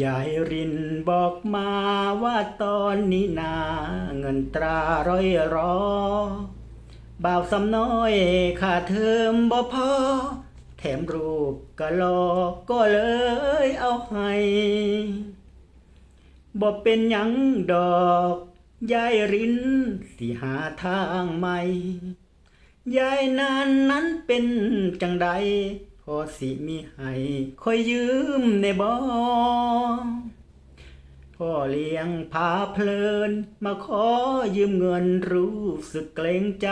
ยายรินบอกมาว่าตอนนี้นาเงินตราร้อยรอบ่าวสำน้อยค่าเทอมบ่พอ แถมรูปก็รอก็เลยเอาให้บ่เป็นหยังดอกยายรินสิหาทางใหม่ยายนานนั้นเป็นจังใด พอสิมีให้คอยยืมในบ่พ่อเลี้ยงพาเพลิน มาขอยืมเงินรู้สึกเกรงใจ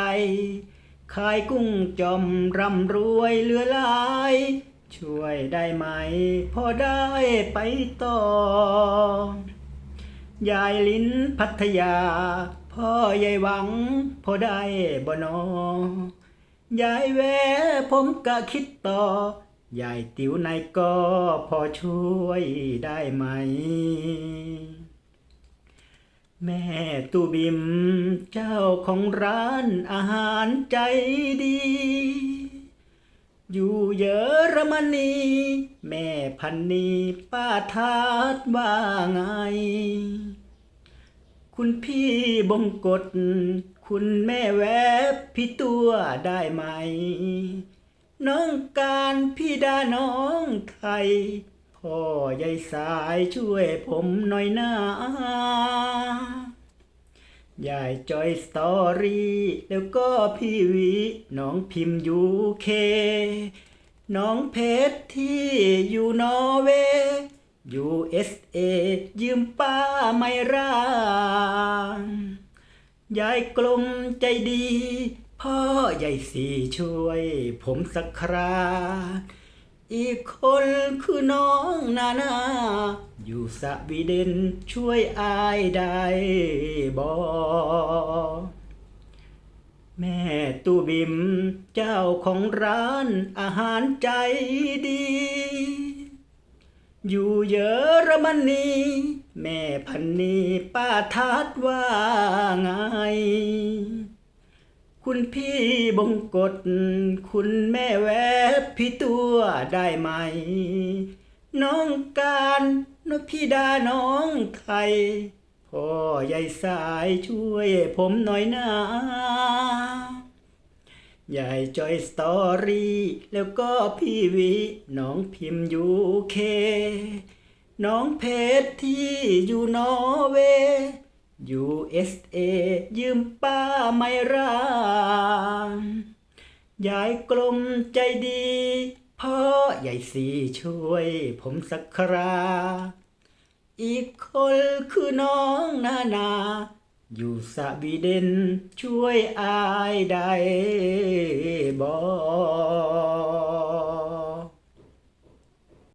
ขายกุ้งจอมร่ำรวยเหลือหลาย ช่วยได้ไหม พอได้ไปต่อ ยายลิ้นพัทยา พ่อยายหวัง พอได้บ่นอ ยายแวผมก็คิดต่อยายติ๋วในายก็พอช่วยได้ไหม แม่ตูบิมเจ้าของร้านอาหารใจดี อยู่เยอรมนี แม่พันนีป้าทาดว่าไง คุณพี่บงกฎ คุณแม่แวบพี่ตัวได้ไหม น้องการพี่ดาน้องไทยพ่อยายสายช่วยผมหน่อยนะยายจอยสตอรี่แล้วก็พี่วิน้องพิมพ์ยูเค น้องเพชรที่อยู่นอร์เวย์ USA ยืมป้าไม่ร่าง ยายกลมใจดี พ่อยายสีช่วย ผมสักคราอีกคนคือน้องนานา อยู่สวีเดนช่วยอายได้บอแม่ตู้บิมเจ้าของร้านอาหารใจดี อยู่เยอรมนี แม่พันนีป้าทัดว่าไง คุณพี่บงกฎคุณแม่แวบพี่ตัวได้ไหม น้องการนพี่ดาน้องไทยพ่อยายสายช่วยผมหน่อยนะยายจอยสตอรี่ แล้วก็พี่วิ น้องพิมพ์ยูเค น้องเพชรที่อยู่นอร์เวย์ USA ยืมป้าไม่ร่างยายกลมใจดี พ่อยายสีช่วยผมสักครา อีกคนคือน้องนานา อยู่สวีเดนช่วยอายได้บอ